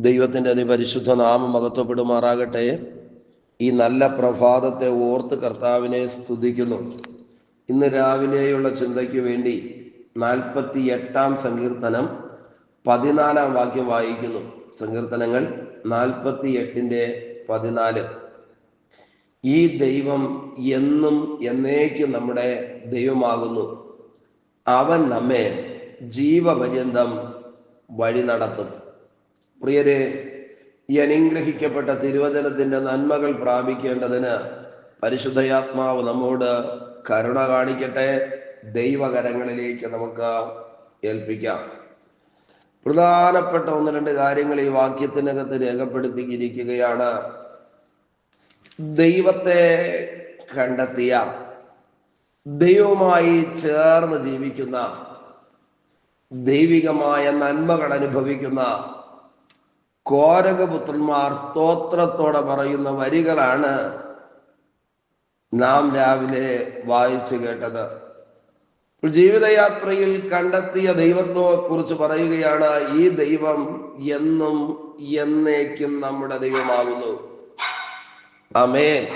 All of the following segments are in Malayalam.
ദൈവത്തിന്റെ അതിപരിശുദ്ധ നാമം മകത്വപ്പെടുമാറാകട്ടെ ഈ നല്ല പ്രഭാതത്തെ ഓർത്ത് കർത്താവിനെ സ്തുതിക്കുന്നു. ഇന്ന് രാവിലെയുള്ള ചിന്തയ്ക്ക് വേണ്ടി നാൽപ്പത്തി എട്ടാം സങ്കീർത്തനം പതിനാലാം വാക്യം വായിക്കുന്നു. സങ്കീർത്തനങ്ങൾ നാൽപ്പത്തി എട്ടിന്റെ പതിനാല്. ഈ ദൈവം എന്നും എന്നേക്കും നമ്മുടെ ദൈവമാകുന്നു. അവൻ നമ്മെ ജീവപര്യന്തം വഴി നടത്തും. പ്രിയരെ ഈ അനുഗ്രഹിക്കപ്പെട്ട തിരുവചനത്തിന്റെ നന്മകൾ പ്രാപിക്കേണ്ടതിന് പരിശുദ്ധയാത്മാവ് നമ്മോട് കരുണ കാണിക്കട്ടെ. ദൈവകരങ്ങളിലേക്ക് നമുക്ക് ഏൽപ്പിക്കാം. പ്രധാനപ്പെട്ട ഒന്ന് രണ്ട് കാര്യങ്ങൾ ഈ വാക്യത്തിനകത്ത് രേഖപ്പെടുത്തിയിരിക്കുകയാണ്. ദൈവത്തെ കണ്ടെത്തിയ ദൈവവുമായി ചേർന്ന് ജീവിക്കുന്ന ദൈവികമായ നന്മകൾ അനുഭവിക്കുന്ന കോരകപുത്രന്മാർ സ്തോത്രത്തോടെ പറയുന്ന വരികളാണ് നാം രാവിലെ വായിച്ചു കേട്ടത്. ജീവിതയാത്രയിൽ കണ്ടെത്തിയ ദൈവത്തെ കുറിച്ച് പറയുകയാണ് ഈ ദൈവം എന്നും എന്നേക്കും നമ്മുടെ ദൈവമാകുന്നു. അമേൻ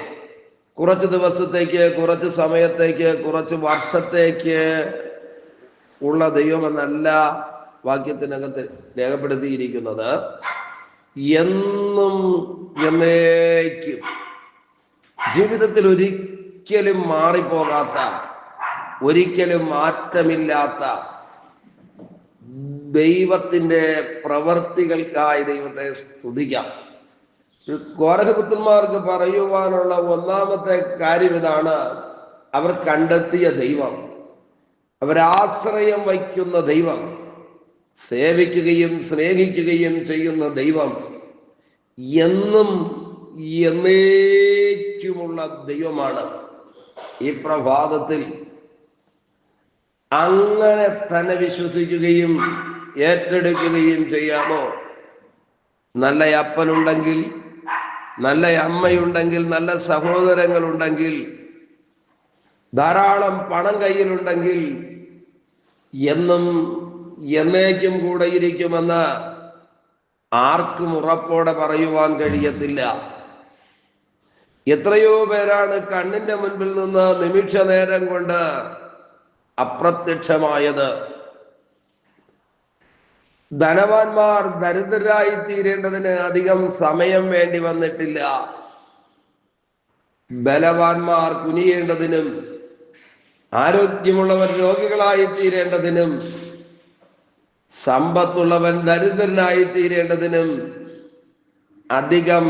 കുറച്ച് ദിവസത്തേക്ക് കുറച്ച് സമയത്തേക്ക് കുറച്ച് വർഷത്തേക്ക് ഉള്ള ദൈവമെന്നല്ല വാക്യത്തിനകത്ത് രേഖപ്പെടുത്തിയിരിക്കുന്നത്. എന്നും എന്നേക്കും. ജീവിതത്തിൽ ഒരിക്കലും മാറിപ്പോകാത്ത ഒരിക്കലും മാറ്റമില്ലാത്ത ദൈവത്തിന്റെ പ്രവർത്തികൾക്കായി ദൈവത്തെ സ്തുതിക്കാം. കോരകപുത്രന്മാർക്ക് പറയുവാനുള്ള ഒന്നാമത്തെ കാര്യം ഇതാണ് അവർ കണ്ടെത്തിയ ദൈവം അവരാശ്രയം വയ്ക്കുന്ന ദൈവം സേവിക്കുകയും സ്നേഹിക്കുകയും ചെയ്യുന്ന ദൈവം എന്നും എന്നേക്കുമുള്ള ദൈവമാണ്. ഈ പ്രഭാതത്തിൽ അങ്ങനെ തന്നെ വിശ്വസിക്കുകയും ഏറ്റെടുക്കുകയും ചെയ്യാമോ? നല്ല അപ്പനുണ്ടെങ്കിൽ നല്ല അമ്മയുണ്ടെങ്കിൽ നല്ല സഹോദരങ്ങളുണ്ടെങ്കിൽ ധാരാളം പണം കയ്യിലുണ്ടെങ്കിൽ എന്നും എന്നേക്കും കൂടെ ഇരിക്കുമെന്ന് ആർക്കും ഉറപ്പോടെ പറയുവാൻ കഴിയത്തില്ല. എത്രയോ പേരാണ് കണ്ണിന്റെ മുൻപിൽ നിന്ന് നിമിഷ നേരം കൊണ്ട് അപ്രത്യക്ഷമായത്. ധനവാന്മാർ ദരിദ്രരായി തീരേണ്ടതിന് അധികം സമയം വേണ്ടി വന്നിട്ടില്ല. ബലവാന്മാർ കുനിയേണ്ടതിനും ആരോഗ്യമുള്ളവർ രോഗികളായി തീരേണ്ടതിനും സമ്പത്തുള്ളവൻ ദരിദ്രനായി തീരേണ്ടതിനും അധികം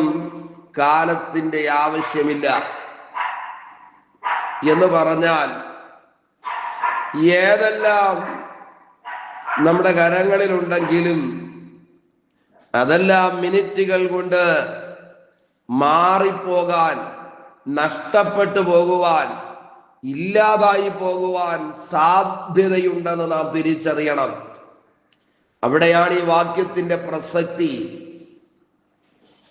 കാലത്തിന്റെ ആവശ്യമില്ല. എന്ന് പറഞ്ഞാൽ ഏതെല്ലാം നമ്മുടെ കരങ്ങളിലുണ്ടെങ്കിലും അതെല്ലാം മിനിറ്റുകൾ കൊണ്ട് മാറിപ്പോകാൻ നഷ്ടപ്പെട്ടു പോകുവാൻ ഇല്ലാതായി പോകുവാൻ സാധ്യതയുണ്ടെന്ന് നാം തിരിച്ചറിയണം. അവിടെയാണ് ഈ വാക്യത്തിന്റെ പ്രസക്തി.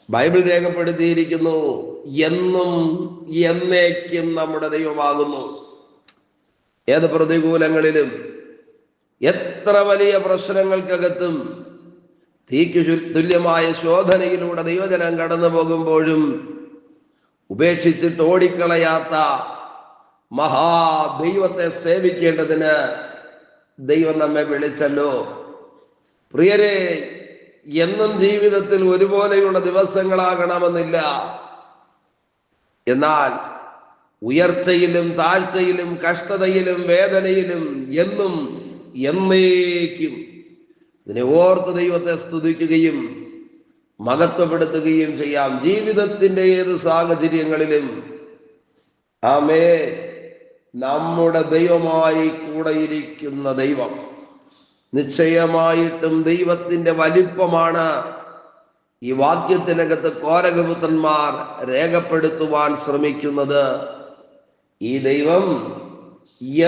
ബൈബിൾ രേഖപ്പെടുത്തിയിരിക്കുന്നു എന്നും എന്നേക്കും നമ്മുടെ ദൈവമാകുന്നു. ഏത് പ്രതികൂലങ്ങളിലും എത്ര വലിയ പ്രശ്നങ്ങൾക്കകത്തും തീക്ക് തുല്യമായ ശോധനയിലൂടെ ദൈവജനം കടന്നു പോകുമ്പോഴും ഉപേക്ഷിച്ചിട്ട് ഓടിക്കളയാത്ത മഹാദൈവത്തെ സേവിക്കേണ്ടതിന് ദൈവം നമ്മെ വിളിച്ചല്ലോ. പ്രിയരെ എന്നും ജീവിതത്തിൽ ഒരുപോലെയുള്ള ദിവസങ്ങളാകണമെന്നില്ല. എന്നാൽ ഉയർച്ചയിലും താഴ്ചയിലും കഷ്ടതയിലും വേദനയിലും എന്നും എന്നേക്കും. ഇതിനെ ഓർത്ത് ദൈവത്തെ സ്തുതിക്കുകയും മഹത്വപ്പെടുത്തുകയും ചെയ്യാം. ജീവിതത്തിന്റെ ഏത് സാഹചര്യങ്ങളിലും. ആമേ നമ്മുടെ ദൈവമായി കൂടെയിരിക്കുന്ന ദൈവം. നിശ്ചയമായിട്ടും ദൈവത്തിന്റെ വലിപ്പമാണ്. ഈ വാക്യത്തിനകത്ത് കോരകപുത്രന്മാർ രേഖപ്പെടുത്തുവാൻ ശ്രമിക്കുന്നത് ഈ ദൈവം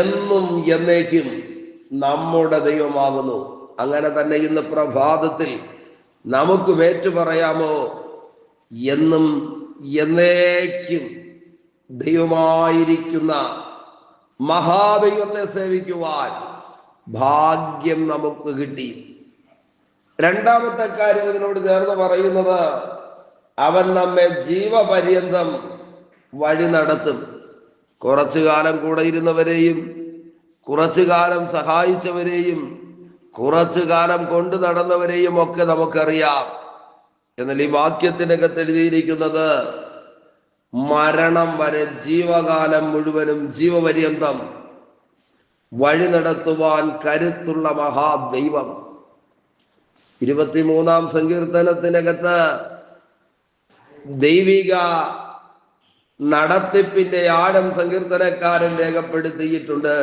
എന്നും എന്നേക്കും നമ്മുടെ ദൈവമാകുന്നു. അങ്ങനെ തന്നെ ഇന്ന് പ്രഭാതത്തിൽ നമുക്ക് പറയാമോ എന്നും എന്നേക്കും ദൈവമായിരിക്കുന്ന മഹാദൈവത്തെ സേവിക്കുവാൻ ഭാഗ്യം നമുക്ക് കിട്ടി. രണ്ടാമത്തെ കാര്യം ഇതിനോട് ചേർന്ന് പറയുന്നത് അവൻ നമ്മെ ജീവപര്യന്തം വഴി നടത്തും. കുറച്ചു കാലം കൂടെ ഇരുന്നവരെയും കുറച്ചു കാലം സഹായിച്ചവരെയും കുറച്ചു കാലം കൊണ്ടു നടന്നവരെയും ഒക്കെ നമുക്കറിയാം. എന്നാൽ ഈ വാക്യത്തിനകത്ത് എഴുതിയിരിക്കുന്നത് മരണം വരെ ജീവകാലം മുഴുവനും ജീവപര്യന്തം വഴി നടത്തുവാൻ കരുത്തുള്ള മഹാദൈവം. ഇരുപത്തിമൂന്നാം സങ്കീർത്തനത്തിനകത്ത് ദൈവിക നടത്തിപ്പിന്റെ ആഴം സങ്കീർത്തനക്കാരൻ രേഖപ്പെടുത്തിയിട്ടുണ്ട്.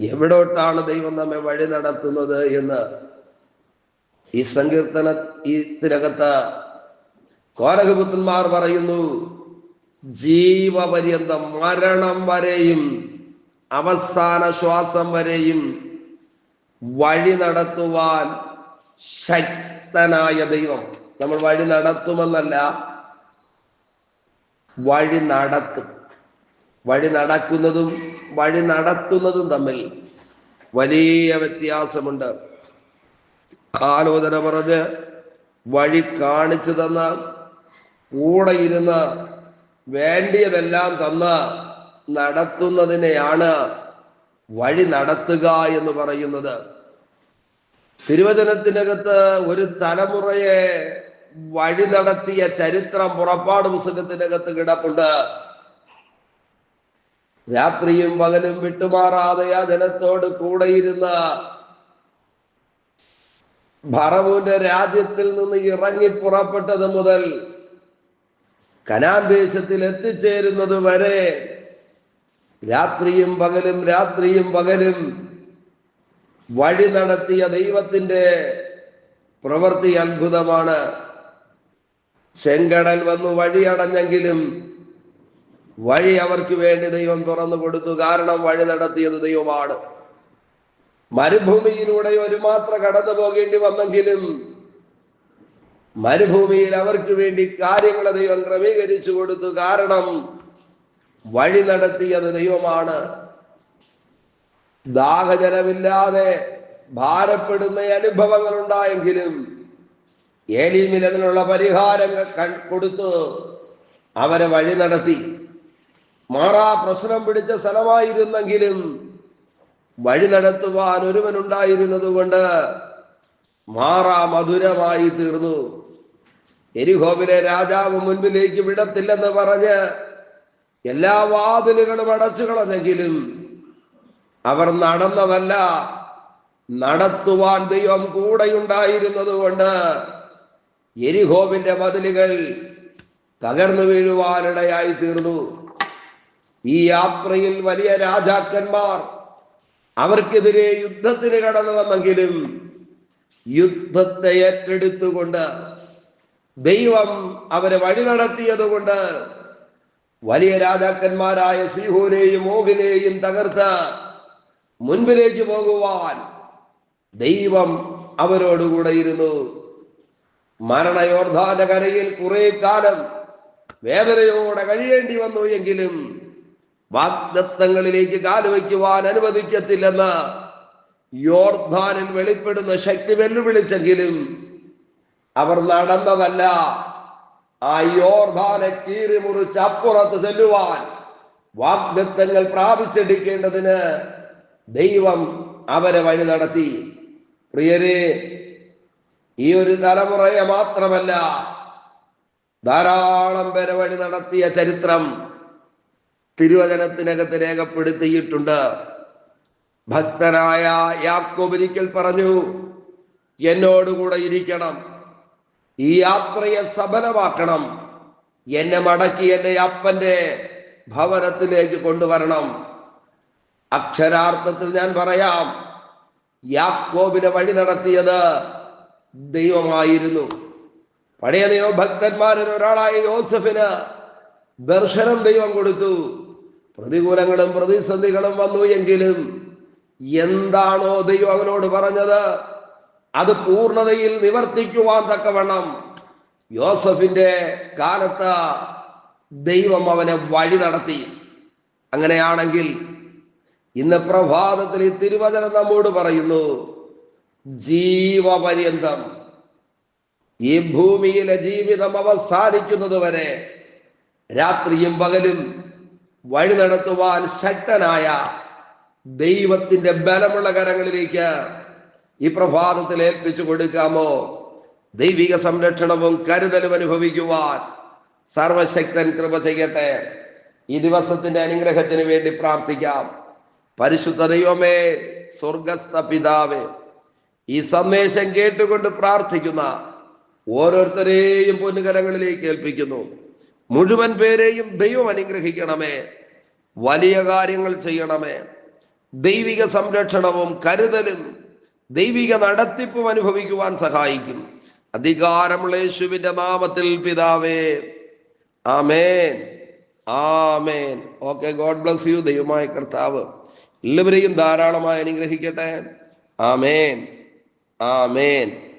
എവിടോട്ടാണ് ദൈവം നമ്മെ വഴി നടത്തുന്നത് എന്ന്. ഈ സങ്കീർത്തന ഇതിനകത്ത് കോരകപുത്രന്മാർ പറയുന്നു ജീവപര്യന്തം മരണം വരെയും അവസാന ശ്വാസം വരെയും വഴി നടത്തുവാൻ ശക്തനായ ദൈവം. നമ്മൾ വഴി നടത്തുമെന്നല്ല വഴി നടത്തും. വഴി നടക്കുന്നതും വഴി നടത്തുന്നതും തമ്മിൽ വലിയ വ്യത്യാസമുണ്ട്. ആലോചന പറഞ്ഞ് വഴി കാണിച്ചു തന്ന കൂടെ ഇരുന്ന് വേണ്ടിയതെല്ലാം തന്ന് നടത്തുന്നതിനെയാണ് വഴി നടത്തുക എന്ന് പറയുന്നത്. തിരുവചനത്തിനകത്ത് ഒരു തലമുറയെ വഴി നടത്തിയ ചരിത്രം പുറപ്പാട് പുസ്തകത്തിനകത്ത് കിടപ്പുണ്ട്. രാത്രിയും പകലും വിട്ടുമാറാതെ ആ ജനത്തോട് കൂടെയിരുന്ന ഭറവൂന്റെ രാജ്യത്തിൽ നിന്ന് ഇറങ്ങി പുറപ്പെട്ടത് മുതൽ കനാൻ ദേശത്തിൽ എത്തിച്ചേരുന്നത് വരെ രാത്രിയും പകലും രാത്രിയും പകലും വഴി നടത്തിയ ദൈവത്തിന്റെ പ്രവൃത്തി അത്ഭുതമാണ്. ചെങ്കടൽ വന്നു വഴി അടഞ്ഞെങ്കിലും വഴി അവർക്ക് വേണ്ടി ദൈവം തുറന്നു കൊടുത്തു. കാരണം വഴി നടത്തിയത് ദൈവമാണ്. മരുഭൂമിയിലൂടെ ഒരു മാത്ര കടന്നു പോകേണ്ടി വന്നെങ്കിലും മരുഭൂമിയിൽ അവർക്ക് വേണ്ടി കാര്യങ്ങളെ ദൈവം ക്രമീകരിച്ചു കൊടുത്തു. കാരണം വഴി നടത്തിയത് ദൈവമാണ്. ദാഹജലമില്ലാതെ ഭാരപ്പെടുന്ന അനുഭവങ്ങൾ ഉണ്ടായെങ്കിലും ഏലീമിൽ അതിനുള്ള പരിഹാരങ്ങൾ കൊടുത്ത് അവരെ വഴി നടത്തി. മാറാ പ്രശ്നം പിടിച്ച സ്ഥലമായിരുന്നെങ്കിലും വഴി നടത്തുവാൻ ഒരുവനുണ്ടായിരുന്നത് കൊണ്ട് മാറാ മധുരമായി തീർന്നു. എരിഹോവിലെ രാജാവ് മുൻപിലേക്ക് വിടത്തില്ലെന്ന് പറഞ്ഞ് എല്ലാ വാതിലുകളും അടച്ചു കളഞ്ഞെങ്കിലും അവർ നടന്നതല്ല. നടത്തുവാൻ ദൈവം കൂടെയുണ്ടായിരുന്നത് കൊണ്ട് എരിഹോവിന്റെ മതിലുകൾ തകർന്നു വീഴുവാനിടയായി തീർന്നു. ഈ യാത്രയിൽ വലിയ രാജാക്കന്മാർ അവർക്കെതിരെ യുദ്ധത്തിന് കടന്നു വന്നെങ്കിലും യുദ്ധത്തെ ഏറ്റെടുത്തുകൊണ്ട് ദൈവം അവരെ വഴി നടത്തിയത് കൊണ്ട് വലിയ രാജാക്കന്മാരായ ശ്രീഹൂരെയും ഓഹിനെയും തകർത്ത് മുൻപിലേക്ക് പോകുവാൻ ദൈവം അവരോടുകൂടെ ഇരുന്നു. മരണയോർധാന കരയിൽ കുറെ കാലം വേദനയോടെ കഴിയേണ്ടി വന്നു എങ്കിലും വാഗ്ദത്തങ്ങളിലേക്ക് കാലുവയ്ക്കുവാൻ അനുവദിക്കത്തില്ലെന്ന് യോർധാനിൽ വെളിപ്പെടുന്ന ശക്തി വെല്ലുവിളിച്ചെങ്കിലും അവർ നടന്നതല്ല. ആ യോർദാനെ കീറി മുറിച്ച് അപ്പുറത്ത് ചെല്ലുവാൻ വാഗ്ദത്തങ്ങൾ പ്രാപിച്ചെടുക്കേണ്ടതിന് ദൈവം അവരെ വഴി നടത്തി. പ്രിയരെ ഈ ഒരു തലമുറയെ മാത്രമല്ല ധാരാളം പേരെ വഴി നടത്തിയ ചരിത്രം തിരുവചനത്തിനകത്ത് രേഖപ്പെടുത്തിയിട്ടുണ്ട്. ഭക്തനായ യാക്കോബ് ഒരിക്കൽ പറഞ്ഞു എന്നോടുകൂടെ ഇരിക്കണം. ഈ യാത്രയെ സഫലമാക്കണം എന്നെ മടക്കി എന്റെ അപ്പന്റെ ഭവനത്തിലേക്ക് കൊണ്ടുവരണം. അക്ഷരാർത്ഥത്തിൽ ഞാൻ പറയാം യാക്കോബിനെ വഴി നടത്തിയത് ദൈവമായിരുന്നു. പഴയ നിയമ ഭക്തന്മാരിൽ ഒരാളായ യോസഫിന് ദർശനം ദൈവം കൊടുത്തു. പ്രതികൂലങ്ങളും പ്രതിസന്ധികളും വന്നു എങ്കിലും എന്താണോ ദൈവം അവനോട് പറഞ്ഞത്? അത് പൂർണതയിൽ നിവർത്തിക്കുവാൻ തക്കവണ്ണം യോസഫിന്റെ കാലത്ത് ദൈവം അവനെ വഴി നടത്തി. അങ്ങനെയാണെങ്കിൽ ഇന്ന് പ്രഭാതത്തിൽ ഈ തിരുവചനം നമ്മോട് പറയുന്നു ജീവപര്യന്തം. ഈ ഭൂമിയിലെ ജീവിതം അവസാനിക്കുന്നത് വരെ രാത്രിയും പകലും വഴി നടത്തുവാൻ ശക്തനായ ദൈവത്തിന്റെ ബലമുള്ള കരങ്ങളിലേക്ക് ഈ പ്രഭാതത്തിൽ ഏൽപ്പിച്ചു കൊടുക്കാമോ? ദൈവിക സംരക്ഷണവും കരുതലും അനുഭവിക്കുവാൻ സർവശക്തൻ കൃപ ചെയ്യട്ടെ. ഈ ദിവസത്തിന്റെ അനുഗ്രഹത്തിന് വേണ്ടി പ്രാർത്ഥിക്കാം. പരിശുദ്ധ ദൈവമേ സ്വർഗസ്ഥ പിതാവേ ഈ സന്ദേശം കേട്ടുകൊണ്ട് പ്രാർത്ഥിക്കുന്ന ഓരോരുത്തരെയും പൊന്നുകരങ്ങളിലേക്ക് ഏൽപ്പിക്കുന്നു. മുഴുവൻ പേരെയും ദൈവം അനുഗ്രഹിക്കണമേ. വലിയ കാര്യങ്ങൾ ചെയ്യണമേ. ദൈവിക സംരക്ഷണവും കരുതലും ദൈവിക നടത്തിപ്പും അനുഭവിക്കുവാൻ സഹായിക്കും. അധികാരമുള്ള യേശുവിന്റെ നാമത്തിൽ പിതാവേ amen amen. Okay god bless you ദൈവമായ കർത്താവ്. എല്ലാവരെയും ധാരാളമായി അനുഗ്രഹിക്കട്ടെ. ആമേൻ ആമേൻ.